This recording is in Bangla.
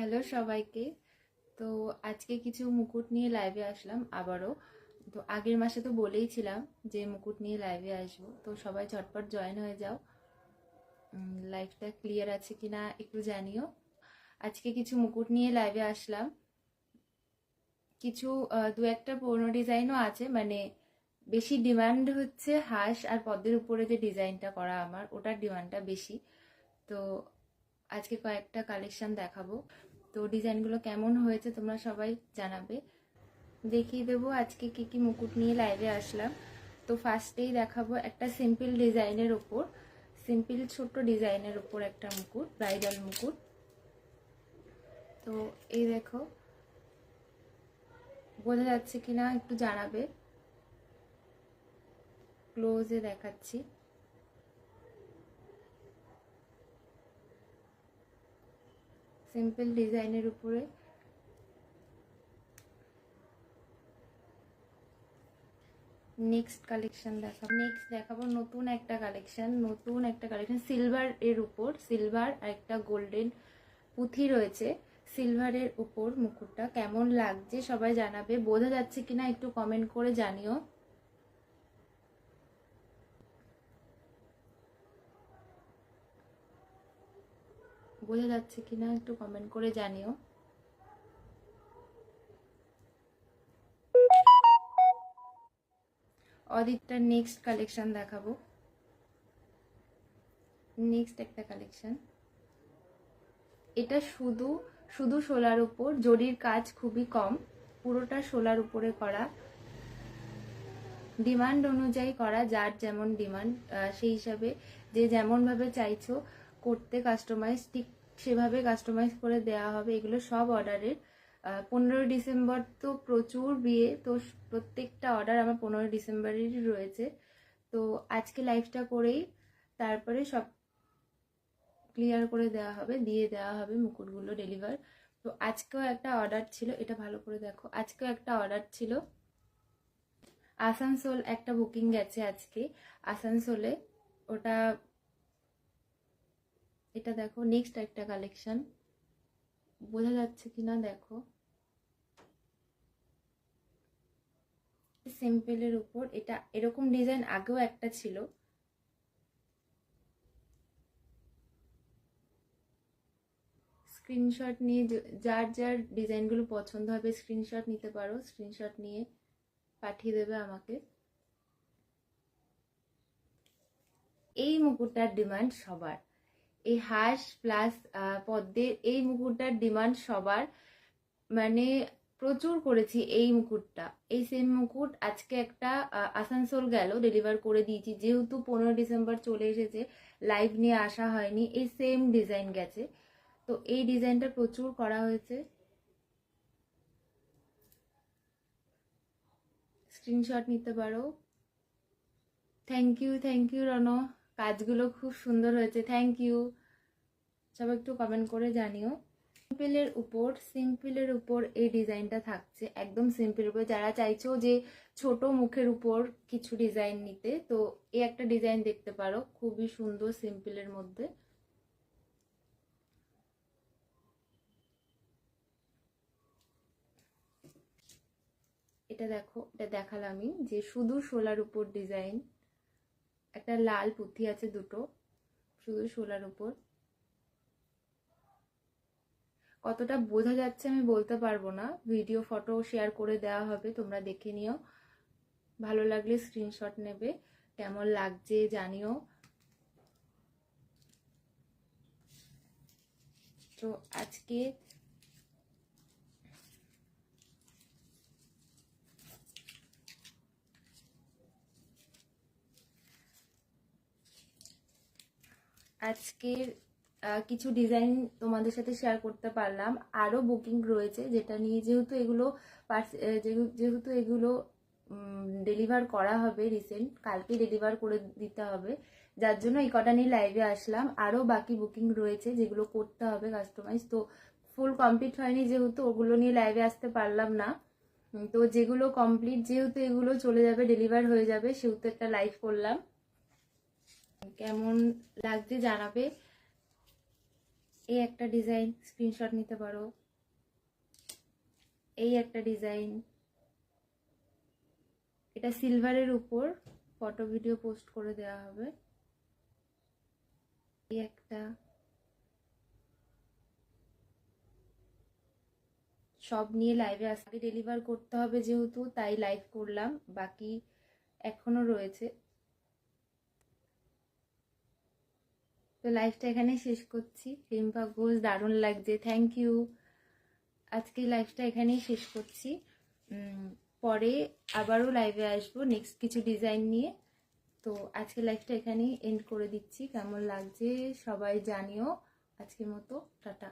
হ্যালো সবাইকে। তো আজকে কিছু মুকুট নিয়ে লাইভে আসলাম আবারও। তো আগের মাসে তো বলেইছিলাম যে মুকুট নিয়ে লাইভে আসব। তো সবাই ঝটপট জয়েন হয়ে যাও। লাইভটা ক্লিয়ার আছে কি না একটু জানিও। আজকে কিছু মুকুট নিয়ে লাইভে আসলাম। কিছু দু একটা পুরোনো ডিজাইনও আছে। মানে বেশি ডিমান্ড হচ্ছে হাঁস আর পদ্মের উপরে যে ডিজাইনটা করা আমার, ওটার ডিমান্ডটা বেশি। তো আজকে কয়েকটা কালেকশন দেখাবো। তো ডিজাইনগুলো কেমন হয়েছে তোমরা সবাই জানাবে। দেখিয়ে দেবো আজকে কি কি মুকুট নিয়ে লাইভে আসলাম। তো ফার্স্টেই দেখাবো একটা সিম্পল ডিজাইনের ওপর সিম্পল ছোট্ট ডিজাইনের ওপর একটা মুকুট ব্রাইডাল মুকুট। তো এই দেখো, বোঝা যাচ্ছে কিনা একটু জানাবে। ক্লোজে দেখাচ্ছি। সিম্পল ডিজাইনের উপরে। নেক্সট কালেকশন দেখাবো। নেক্সট দেখাবো নতুন একটা কালেকশন, নতুন একটা কালেকশন। সিলভার এর উপর, সিলভার আর একটা গোল্ডেন পুঁথি রয়েছে। সিলভারের উপর মুকুটটা কেমন লাগছে সবাই জানাবে। বোঝা যাচ্ছে কিনা একটু কমেন্ট করে জানিও। বোঝা যাচ্ছে কিনা একটু কমেন্ট করে জানিও। অদিতটার নেক্সট কালেকশন দেখাবো। নেক্সট একটা কালেকশন এটা শুধু শুধু শোলার উপর, জরির কাজ খুবই কম, পুরোটা শোলার উপরে করা। ডিমান্ড অনুযায়ী করা, যার যেমন ডিমান্ড সেই হিসাবে যে যেমনভাবে চাইছো, করতে কাস্টমাইজ ঠিক সেভাবে কাস্টমাইজ করে দেওয়া হবে, এগুলো সব অর্ডারের পনেরোই ডিসেম্বর তো প্রচুর বিয়ে তো প্রত্যেকটা অর্ডার আমার পনেরোই ডিসেম্বরেরই রয়েছে। তো আজকে লাইভটা করেই তারপরে সব ক্লিয়ার করে দেওয়া হবে, দিয়ে দেওয়া হবে, মুকুটগুলো ডেলিভার তো আজকেও একটা অর্ডার ছিল, এটা ভালো করে দেখো, আজকেও একটা অর্ডার ছিল। আসানসোল, একটা বুকিং গেছে আজকে, আসানসোলে। ওটা এটা দেখো নেক্সট একটা কালেকশন বোঝা যাচ্ছে কিনা, দেখো। সিম্পলের উপর, এটা এরকম ডিজাইন আগেও একটা ছিল। স্ক্রিনশট নিয়ে যার যার ডিজাইনগুলো পছন্দ হবে স্ক্রিনশট নিতে পারো। স্ক্রিনশট নিয়ে পাঠিয়ে দেবে আমাকে। এই মুকুটটার ডিমান্ড সবার। এই হাঁস প্লাস পদ্মের এই মুকুটটার ডিমান্ড সবার মানে প্রচুর করেছি এই মুকুটটা। এই সেম মুকুট আজকে একটা আসানসোল গেল ডেলিভার করে দিয়েছি। যেহেতু পনেরো ডিসেম্বর চলে এসেছে লাইভ নিয়ে আসা হয়নি, এই সেম ডিজাইন গেছে। তো এই ডিজাইনটা প্রচুর করা হয়েছে। স্ক্রিনশট নিতে পারো। Thank you thank you Rono. কাজগুলো খুব সুন্দর হয়েছে। থ্যাংক ইউ সব একটু কমেন্ট করে জানিও। সিম্পলের উপর সিম্পলের উপর এই ডিজাইনটা থাকছে। একদম সিম্পল উপর। যারা চাইছো যে ছোট মুখের উপর কিছু ডিজাইন নিতে, তো এই একটা ডিজাইন দেখতে পারো। খুবই সুন্দর সিম্পলের মধ্যে। এটা দেখো, এটা দেখালামই যে শুধু শোলার উপর ডিজাইন। একটা লাল পুঁথি আছে দুটো, শুধু শোলার উপর। কতটা বোঝা যাচ্ছে আমি বলতে পারব না। ভিডিও, ফটো শেয়ার করে দেওয়া হবে, তোমরা দেখে নিও। ভালো লাগলে স্ক্রিনশট নেবে, কেমন লাগছে জানিও। তো আজকে আজকের কিছু ডিজাইন তোমাদের সাথে শেয়ার করতে পারলাম। আরও বুকিং রয়েছে যেটা নিয়ে যেহেতু এগুলো যেহেতু এগুলো ডেলিভার করা হবে রিসেন্ট কালকে ডেলিভার করে দিতে হবে। যার জন্য এই কটা নিয়ে লাইভে আসলাম। আরও বাকি বুকিং রয়েছে যেগুলো করতে হবে কাস্টমাইজ তো ফুল কমপ্লিট হয়নি যেহেতু, ওগুলো নিয়ে লাইভে আসতে পারলাম না। তো যেগুলো কমপ্লিট যেহেতু এগুলো চলে যাবে ডেলিভার হয়ে যাবে, সেহেতু একটা লাইভ করলাম। কেমন লাগছে জানাবে। এই একটা ডিজাইন স্ক্রিনশট নিতে পারো। এই একটা ডিজাইন এটা সিলভারের উপর ফটো ভিডিও পোস্ট করে দেওয়া হবে। এই একটা। সব নিয়ে লাইভে আজকে ডেলিভার করতে হবে যেহেতু, তাই লাইভ করলাম। বাকি এখনও রয়েছে। তো লাইভটা এখানে শেষ করছি। রিম্পা, ঘোষ, দারুণ লাগছে। থ্যাংক ইউ আজকে লাইফটা এখানেই শেষ করছি। পরে আবারও লাইভে আসব নেক্সট কিছু ডিজাইন নিয়ে। তো আজকে লাইফটা এখানেই এন্ড করে দিচ্ছি। কেমন লাগছে সবাই জানিও। আজকের মতো, টাটা।